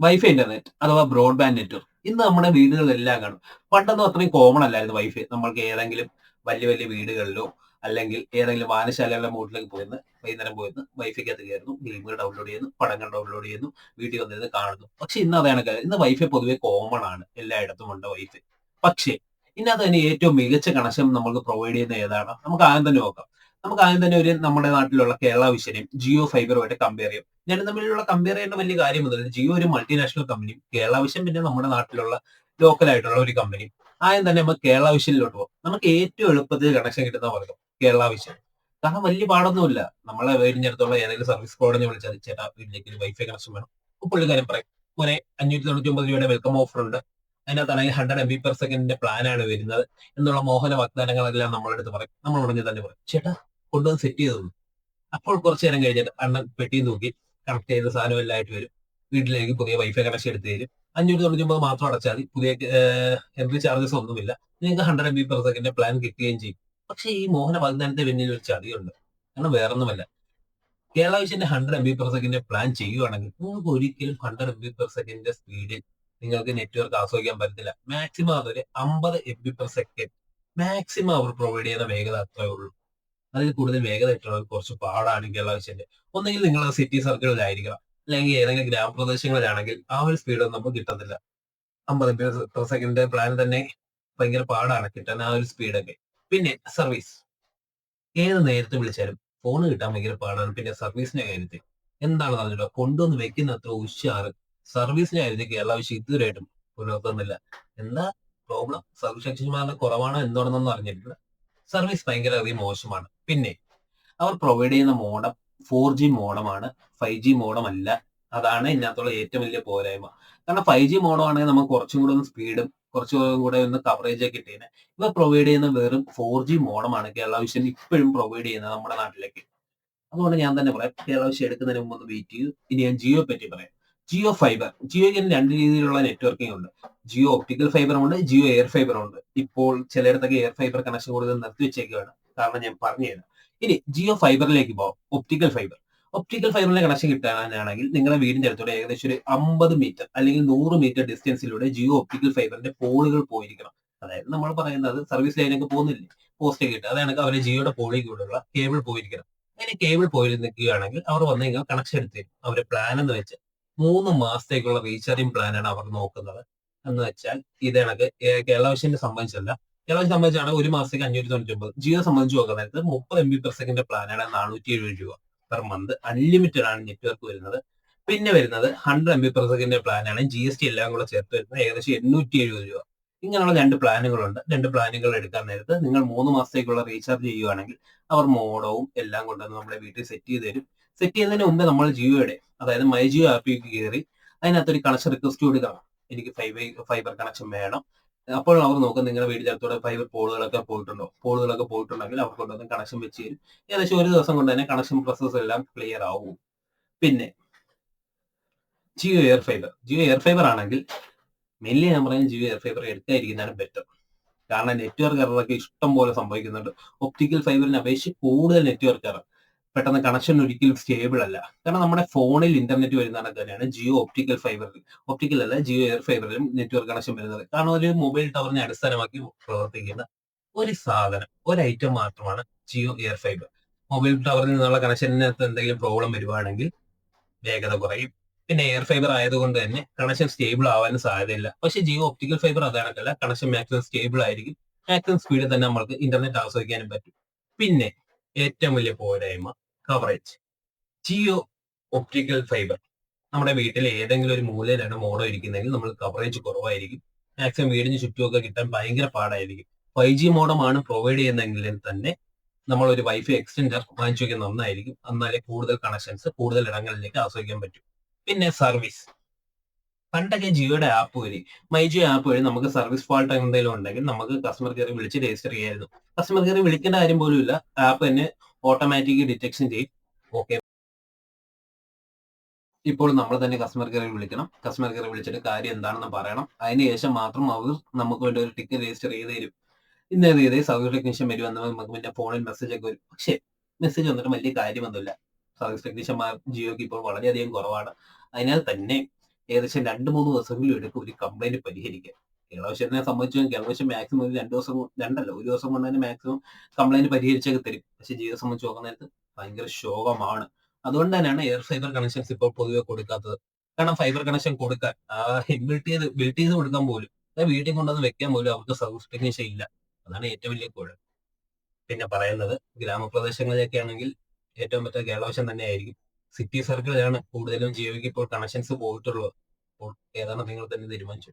Wifi internet അഥവാ broadband network ഇന്ന് നമ്മുടെ വീടുകളിലെല്ലാം കാണും. പണ്ടൊന്നും അത്രയും കോമൺ അല്ലായിരുന്നു വൈഫൈ നമ്മൾക്ക് ഏതെങ്കിലും വലിയ വലിയ വീടുകളിലോ അല്ലെങ്കിൽ ഏതെങ്കിലും വായനശാലകളുടെ മൂട്ടിലേക്ക് പോയിരുന്നു വൈകുന്നേരം പോയിരുന്ന് വൈഫൈക്കകത്ത് കയറുന്നു ഗെയിമുകൾ ഡൗൺലോഡ് ചെയ്യുന്നു പടങ്ങൾ ഡൗൺലോഡ് ചെയ്യുന്നു വീട്ടിൽ വന്നിരുന്ന് കാണുന്നു. പക്ഷെ ഇന്ന് അതാണ് കാര്യം ഇന്ന് വൈഫൈ പൊതുവെ കോമൺ ആണ്. എല്ലായിടത്തും ഉണ്ട് വൈഫൈ പക്ഷേ ഇന്നത് തന്നെ ഏറ്റവും മികച്ച കണക്ഷൻ നമുക്ക് പ്രൊവൈഡ് ചെയ്യുന്ന ഏതാണ്? നമുക്ക് ആദ്യം തന്നെ നോക്കാം. നമുക്ക് ആദ്യം തന്നെ ഒരു നമ്മുടെ നാട്ടിലുള്ള കേരള വിഷനെയും ജിയോ ഫൈബറുമായിട്ട് കമ്പയർ ചെയ്യും. ഞാൻ തമ്മിലുള്ള കമ്പയർ ചെയ്യേണ്ട വലിയ കാര്യം മുതൽ ജിയോ ഒരു മൾട്ടിനാഷണൽ കമ്പനിയും കേരള വിഷൻ പിന്നെ നമ്മുടെ നാട്ടിലുള്ള ലോക്കൽ ആയിട്ടുള്ള ഒരു കമ്പനിയും ആദ്യം തന്നെ നമുക്ക് കേരള വിഷനിലോട്ട് പോകും. നമുക്ക് ഏറ്റവും എളുപ്പത്തിൽ കണക്ഷൻ കിട്ടുന്ന പറയും കേരള വിഷൻ. കാരണം വലിയ പാടൊന്നുമില്ല. നമ്മളെ വീടിനടുത്തുള്ള ഏതെങ്കിലും സർവീസ് പ്രൊവൈഡറിനെ വിളിച്ചാൽ ചേട്ടാ വീട്ടിലേക്ക് വൈഫൈ കണക്ഷൻ വേണം. പുള്ളിക്കാരൻ പറയും. മോനെ അഞ്ഞൂറ്റി തൊണ്ണൂറ്റി ഒമ്പത് രൂപയുടെ വെൽക്കം ഓഫർ ഉണ്ട്. അതിനകത്താണെങ്കിൽ ഹൺഡ്രഡ് എം ബി പെർ സെക്കൻഡിന്റെ പ്ലാനാണ് വരുന്നത്. എന്നുള്ള മോഹന വാഗ്ദാനങ്ങളെല്ലാം നമ്മളെടുത്ത് പറയും. നമ്മൾ ഉടനെ തന്നെ പറയും ചേട്ടാ കൊണ്ടുവന്ന് സെറ്റ് ചെയ്തു തന്നു. അപ്പോൾ കുറച്ചു നേരം കഴിഞ്ഞിട്ട് അണ്ണൻ പെട്ടി നോക്കി കണക്ട് ചെയ്ത സാധനം എല്ലാം ആയിട്ട് വരും. വീട്ടിലേക്ക് പുതിയ വൈഫൈ കണക്ഷൻ എടുത്ത് തരും. അഞ്ഞൂറ്റി തൊണ്ണൂറ്റി ഒമ്പത് മാത്രം അടച്ചാൽ മതി. പുതിയ എൻട്രി ചാർജസ് ഒന്നുമില്ല. നിങ്ങൾക്ക് hundred M B per second plan കിട്ടുകയും ചെയ്യും. പക്ഷെ ഈ മോഹന വാഗ്ദാനത്തെ പിന്നിൽ ഒരു ചതിയുണ്ട്. കാരണം വേറൊന്നുമല്ല. Kerala വിഷന്റെ hundred M B per second plan ചെയ്യുകയാണെങ്കിൽ നിങ്ങൾക്ക് ഒരിക്കലും ഹൺഡ്രഡ് എം ബി പെർ സെക്കൻഡിന്റെ സ്പീഡിൽ നിങ്ങൾക്ക് നെറ്റ്വർക്ക് ആസ്വദിക്കാൻ പറ്റത്തില്ല. മാക്സിമം അതൊരു അമ്പത് M B per second maximum അവർ പ്രൊവൈഡ് ചെയ്യുന്ന വേഗത അത്രേ ഉള്ളൂ. അതിൽ കൂടുതൽ വേഗത കിട്ടണമെങ്കിൽ കുറച്ച് പാടാണ് കേരള വിഷന്റെ ഒന്നെങ്കിൽ നിങ്ങൾ സിറ്റി സർക്കിളിലായിരിക്കണം. അല്ലെങ്കിൽ ഏതെങ്കിലും ഗ്രാമപ്രദേശങ്ങളിലാണെങ്കിൽ ആ ഒരു സ്പീഡ് നമുക്ക് കിട്ടത്തില്ല. അമ്പത് ബി പെർ സെക്കൻഡ് പ്ലാൻ തന്നെ ഭയങ്കര പാടാണ്. കിട്ടാൻ ആ ഒരു സ്പീഡൊക്കെ പിന്നെ സർവീസ് ഏത് നേരത്തെ വിളിച്ചാലും ഫോൺ കിട്ടാൻ ഭയങ്കര പാടാണ്. പിന്നെ സർവീസിന്റെ കാര്യത്തിൽ എന്താണ് പറഞ്ഞിട്ട് കൊണ്ടുവന്ന് വെക്കുന്ന അത്ര ഉഷാറ് സർവീസിന്റെ കാര്യത്തിൽ കേരള വിഷയം ഇതുവരെയായിട്ടും പുലർത്തുന്നില്ല എന്താ? പ്രോബ്ലം സർവീസ് കുറവാണോ? എന്താണെന്നൊന്നും അറിഞ്ഞിട്ടില്ല. സർവീസ് ഭയങ്കര അധികം മോശമാണ്. പിന്നെ അവർ പ്രൊവൈഡ് ചെയ്യുന്ന മോഡം ഫോർ ജി മോഡമാണ് ഫൈവ് ജി മോഡം അല്ല. അതാണ് ഇതിനകത്തുള്ള ഏറ്റവും വലിയ പോരായ്മ. കാരണം ഫൈവ് ജി മോഡം ആണെങ്കിൽ നമുക്ക് കുറച്ചും കൂടെ ഒന്ന് സ്പീഡും കുറച്ചും കൂടെ ഒന്ന് കവറേജ് ഒക്കെ കിട്ടിയേനെ. ഇവ പ്രൊവൈഡ് ചെയ്യുന്ന വെറും ഫോർ ജി മോഡമാണ് കേരള വിഷൻ ഇപ്പോഴും പ്രൊവൈഡ് ചെയ്യുന്നത് നമ്മുടെ നാട്ടിലേക്ക്. അതുകൊണ്ട് ഞാൻ തന്നെ പറയാം കേരള വിഷൻ എടുക്കുന്നതിന് മുമ്പ് ഒന്ന് വെയിറ്റ് ചെയ്യൂ. ഇനി ഞാൻ ജിയോ പറ്റി പറയാം. ജിയോ ഫൈബർ. ജിയോയ്ക്ക് രണ്ട് രീതിയിലുള്ള നെറ്റ്വർക്കിംഗ് ഉണ്ട്. ജിയോ ഒപ്റ്റിക്കൽ ഫൈബറും ഉണ്ട് ജിയോ എയർ ഫൈബറും ഉണ്ട്. ഇപ്പോൾ ചിലയിടത്തൊക്കെ എയർ ഫൈബർ കണക്ഷൻ കൂടുതൽ നിർത്തി വെച്ചേക്കുകയാണ് കാരണം ഞാൻ പറഞ്ഞു തരാം ഇനി ജിയോ ഫൈബറിലേക്ക് പോകാം ഒപ്റ്റിക്കൽ ഫൈബർ ഒപ്റ്റിക്കൽ ഫൈബറിലെ കണക്ഷൻ കിട്ടാനാണെങ്കിൽ നിങ്ങളുടെ വീടിന്റെ അടുത്തോടെ ഏകദേശം ഒരു അമ്പത് മീറ്റർ അല്ലെങ്കിൽ നൂറ് മീറ്റർ ഡിസ്റ്റൻസിലൂടെ ജിയോ ഒപ്റ്റിക്കൽ ഫൈബറിന്റെ പോളുകൾ പോയിരിക്കണം. അതായത് നമ്മൾ പറയുന്നത് സർവീസ് ലൈനൊക്കെ പോകുന്നില്ലേ? പോസ്റ്റ് കിട്ടുക അതാണ് അവരെ ജിയോയുടെ പോളിൽ കൂടെയുള്ള കേബിൾ പോയിരിക്കണം. അങ്ങനെ കേബിൾ പോയി നിൽക്കുകയാണെങ്കിൽ അവർ വന്ന് കഴിഞ്ഞാൽ കണക്ഷൻ എടുത്ത് തരും. അവരെ പ്ലാൻ എന്ന് വെച്ച് മൂന്ന് മാസത്തേക്കുള്ള റീചാർജിങ് പ്ലാനാണ് അവർ നോക്കുന്നത്. എന്ന് വെച്ചാൽ ഇത് കണക്ക്. കേരള വിഷനെ സംബന്ധിച്ചല്ല. കേരളം സംബന്ധിച്ചാണ് ഒരു മാസത്തേക്ക് അഞ്ഞൂറ്റി തൊണ്ണൂറ്റി ഒമ്പത്. ജിയോ സംബന്ധിച്ച് നോക്കുന്നത് മുപ്പത് എം ബി പെർ സെക്കൻഡ് പ്ലാനാണ് നാനൂറ്റി എഴുപത് രൂപ പെർ മന്ത്. അൺലിമിറ്റഡ് ആണ് നെറ്റ്വർക്ക് വരുന്നത്. പിന്നെ വരുന്നത് hundred M B per second പ്ലാനാണ്. ജി എസ് ടി എല്ലാം കൂടെ ചേർത്ത് വരുന്നത് ഏകദേശം എണ്ണൂറ്റി എഴുപത് രൂപ. ഇങ്ങനെയുള്ള രണ്ട് പ്ലാനുകളുണ്ട്. രണ്ട് പ്ലാനുകൾ എടുക്കാൻ നേരത്ത് നിങ്ങൾ മൂന്ന് മാസത്തേക്കുള്ള റീചാർജ് ചെയ്യുകയാണെങ്കിൽ അവർ മോഡവും എല്ലാം കൊണ്ടുവന്ന് നമ്മുടെ വീട്ടിൽ സെറ്റ് ചെയ്ത് തരും. സെറ്റ് ചെയ്യുന്നതിന് മുമ്പേ നമ്മൾ ജിയോയുടെ അതായത് മൈ ജിയോ ആപ്പിൽ കയറി അതിനകത്തൊരു കണക്ഷൻ റിക്വസ്റ്റ് കൊടുക്കണം എനിക്ക് ഫൈബർ ഫൈബർ കണക്ഷൻ വേണം. അപ്പോൾ അവർ നോക്കും നിങ്ങളുടെ വീടിനകത്തൂടെ ഫൈബർ പോളുകളൊക്കെ പോയിട്ടുണ്ടോ? പോളുകളൊക്കെ പോയിട്ടുണ്ടെങ്കിൽ അവർക്ക് കൊണ്ടുവന്ന് കണക്ഷൻ വെച്ച് തരും. ഏകദേശം ഒരു ദിവസം കൊണ്ട് തന്നെ കണക്ഷൻ പ്രോസസ് എല്ലാം ക്ലിയർ ആവും. പിന്നെ Jio air fibre Jio air fibre ആണെങ്കിൽ മെയിൻലി ഞാൻ പറയുന്നത് ജിയോ എയർ ഫൈബർ എടുക്കാതിരിക്കുന്നതാണ് ബെറ്റർ കാരണം നെറ്റ്വർക്ക് എററൊക്കെ ഇഷ്ടം പോലെ സംഭവിക്കുന്നുണ്ട്. ഒപ്റ്റിക്കൽ ഫൈബറിനെ അപേക്ഷിച്ച് കൂടുതൽ നെറ്റ്വർക്ക് എറർ പെട്ടെന്ന് കണക്ഷൻ ഒരിക്കലും സ്റ്റേബിൾ അല്ല. കാരണം നമ്മുടെ ഫോണിൽ ഇന്റർനെറ്റ് വരുന്ന കണക്ക് തന്നെയാണ്. ജിയോ ഒപ്റ്റിക്കൽ ഫൈബറിൽ ഒപ്റ്റിക്കൽ അല്ല ജിയോ എയർ ഫൈബറിലും നെറ്റ്വർക്ക് കണക്ഷൻ വരുന്നത്. കാരണം ഒരു മൊബൈൽ ടവറിനെ അടിസ്ഥാനമാക്കി പ്രവർത്തിക്കുന്ന ഒരു സാധനം ഒരു ഐറ്റം മാത്രമാണ് ജിയോ എയർ ഫൈബർ മൊബൈൽ ടവറിൽ നിന്നുള്ള കണക്ഷനകത്ത് എന്തെങ്കിലും പ്രോബ്ലം വരുവാണെങ്കിൽ വേഗത കുറയും. പിന്നെ എയർ ഫൈബർ ആയതുകൊണ്ട് തന്നെ കണക്ഷൻ സ്റ്റേബിൾ ആവാനും സാധ്യതയില്ല. പക്ഷെ ജിയോ ഒപ്റ്റിക്കൽ ഫൈബർ അതാണല്ല കണക്ഷൻ മാക്സിമം സ്റ്റേബിൾ ആയിരിക്കും. മാക്സിമം സ്പീഡിൽ തന്നെ നമ്മൾക്ക് ഇന്റർനെറ്റ് ആസ്വദിക്കാനും പറ്റും. പിന്നെ ഏറ്റവും വലിയ പോരായ്മ കവറേജ് ജിയോ ഒപ്റ്റിക്കൽ ഫൈബർ നമ്മുടെ വീട്ടിൽ ഏതെങ്കിലും ഒരു മൂലയിലാണ് മോഡോ ഇരിക്കുന്നതെങ്കിൽ നമ്മൾ കവറേജ് കുറവായിരിക്കും. മാക്സിമം വീടിന് ചുറ്റുമൊക്കെ കിട്ടാൻ ഭയങ്കര പാടായിരിക്കും. ഫൈവ് ജി മോഡമാണ് പ്രൊവൈഡ് ചെയ്യുന്നതെങ്കിൽ തന്നെ നമ്മൾ ഒരു വൈഫൈ എക്സ്റ്റൻഡർ വാങ്ങിച്ചു വയ്ക്കുന്ന നന്നായിരിക്കും. എന്നാലേ കൂടുതൽ കണക്ഷൻസ് കൂടുതൽ ഇടങ്ങളിലേക്ക് ആസ്വദിക്കാൻ പറ്റും. പിന്നെ സർവീസ് പണ്ടൊക്കെ ജിയോയുടെ ആപ്പ് വഴി മൈ ജിയോ ആപ്പ് വഴി നമുക്ക് സർവീസ് ഫാൾട്ട് എന്തെങ്കിലും ഉണ്ടെങ്കിൽ നമുക്ക് കസ്റ്റമർ കെയർ വിളിച്ച് രജിസ്റ്റർ ചെയ്യായിരുന്നു. കസ്റ്റമർ കെയർ വിളിക്കേണ്ട കാര്യം പോലും ഇല്ല ആപ്പ് തന്നെ ഓട്ടോമാറ്റിക് ഡിറ്റക്ഷൻ ചെയ്യും. ഓക്കെ ഇപ്പോൾ നമ്മൾ തന്നെ കസ്റ്റമർ കെയറിൽ വിളിക്കണം. കസ്റ്റമർ കെയറിൽ വിളിച്ചിട്ട് കാര്യം എന്താണെന്ന് പറയണം. അതിന് ശേഷം മാത്രം അവർ നമുക്ക് വേണ്ടി ഒരു ടിക്കറ്റ് രജിസ്റ്റർ ചെയ്ത് തരും. ഇന്ന ചെയ്തേ സർവീസ് ടെക്നീഷ്യൻ വരും. എന്നാൽ നമുക്ക് പിന്നെ ഫോണിൽ മെസ്സേജ് ഒക്കെ വരും. പക്ഷേ മെസ്സേജ് വന്നിട്ട് വലിയ കാര്യമൊന്നുമില്ല. സർവീസ് ടെക്നീഷ്യന്മാർ ജിയോക്ക് ഇപ്പോൾ വളരെയധികം കുറവാണ്. അതിനാൽ തന്നെ ഏകദേശം രണ്ട് മൂന്ന് ദിവസമെങ്കിലും എടുക്കും. ഒരു കംപ്ലൈന്റ് പരിഹരിക്കാൻ. കേരളവിഷനെ സംബന്ധിച്ചു കേരളവിഷൻ മാക്സിമം ഒരു രണ്ട് ദിവസം രണ്ടല്ലോ ഒരു ദിവസം കൊണ്ട് തന്നെ മാക്സിമം കംപ്ലൈന്റ് പരിഹരിച്ചൊക്കെ തരും. പക്ഷെ ജീവിതം സംബന്ധിച്ച് നോക്കുന്ന നേരത്ത് ഭയങ്കര ശോകമാണ്. അതുകൊണ്ട് തന്നെയാണ് എയർ ഫൈബർ കണക്ഷൻസ് ഇപ്പോൾ പൊതുവെ കൊടുക്കാത്തത്. കാരണം ഫൈബർ കണക്ഷൻ കൊടുക്കാൻ ബിൽഡ് ചെയ്ത് ബിൽഡ് ചെയ്ത് കൊടുക്കാൻ പോലും വീട്ടിൽ കൊണ്ടുവന്ന് വെക്കാൻ പോലും അവർക്ക് സർവീസ് ടെക്നീഷ്യൻ ഇല്ല. അതാണ് ഏറ്റവും വലിയ കുഴപ്പം പിന്നെ പറയുന്നത് ഗ്രാമപ്രദേശങ്ങളിലൊക്കെ ആണെങ്കിൽ ഏറ്റവും പറ്റിയ കേരളവശം തന്നെയായിരിക്കും. സിറ്റി സർക്കിളിലാണ് കൂടുതലും ജിയോയ്ക്ക് ഇപ്പോൾ കണക്ഷൻസ് പോയിട്ടുള്ളത്. അപ്പോൾ ഏതാണ് നിങ്ങൾ തന്നെ തീരുമാനിച്ചു.